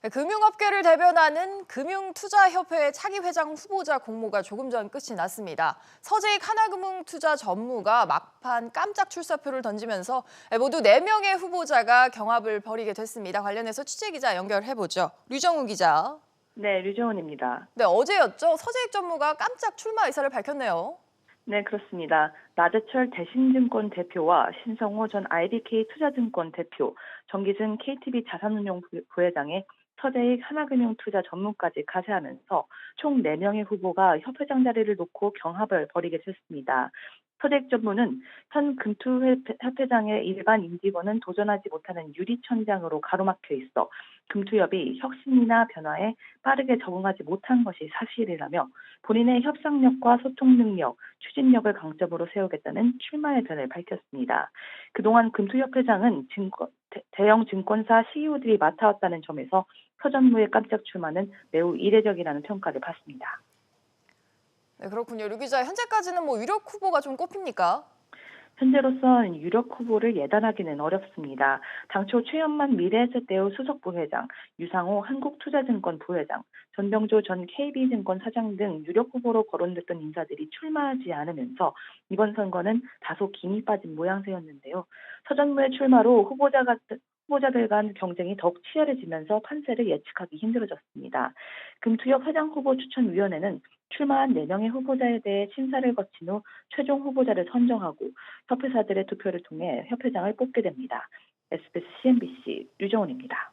네, 금융업계를 대변하는 금융투자협회 차기 회장 후보자 공모가 조금 전 끝이 났습니다. 서재익 하나금융투자 전무가 막판 깜짝 출사표를 던지면서 모두 4명의 후보자가 경합을 벌이게 됐습니다. 관련해서 취재기자 연결해보죠. 류정우 기자. 네, 류정훈입니다. 네, 어제였죠. 서재익 전무가 깜짝 출마 의사를 밝혔네요. 네, 그렇습니다. 나재철 대신증권 대표와 신성호 전 IBK 투자증권 대표, 정기승 KTB 자산운용 부- 부회장의 서재익 하나금융 투자 전문까지 가세하면서 총 4명의 후보가 협회장 자리를 놓고 경합을 벌이게 됐습니다. 서재익 전무는 현 금투협회장의 일반 임직원은 도전하지 못하는 유리천장으로 가로막혀 있어 금투협이 혁신이나 변화에 빠르게 적응하지 못한 것이 사실이라며 본인의 협상력과 소통 능력, 추진력을 강점으로 세우겠다는 출마 의견을 밝혔습니다. 그동안 금투협회장은 증권, 대- 대형 증권사 CEO들이 맡아왔다는 점에서 서전무의 깜짝 출마는 매우 이례적이라는 평가를 받습니다. 네, 그렇군요. 류 기자, 현재까지는 뭐 유력 후보가 좀 꼽힙니까? 현재로선 유력 후보를 예단하기는 어렵습니다. 당초 최연만 미래에셋대우 수석 부회장, 유상호 한국투자증권 부회장, 전병조 전 KB증권 사장 등 유력 후보로 거론됐던 인사들이 출마하지 않으면서 이번 선거는 다소 김이 빠진 모양새였는데요. 서전무의 출마로 후보자가 후보자들 간 경쟁이 더욱 치열해지면서 판세를 예측하기 힘들어졌습니다. 금투협 회장 후보 추천위원회는 출마한 4명의 후보자에 대해 심사를 거친 후 최종 후보자를 선정하고 협회사들의 투표를 통해 협회장을 뽑게 됩니다. SBS CNBC 류정훈입니다.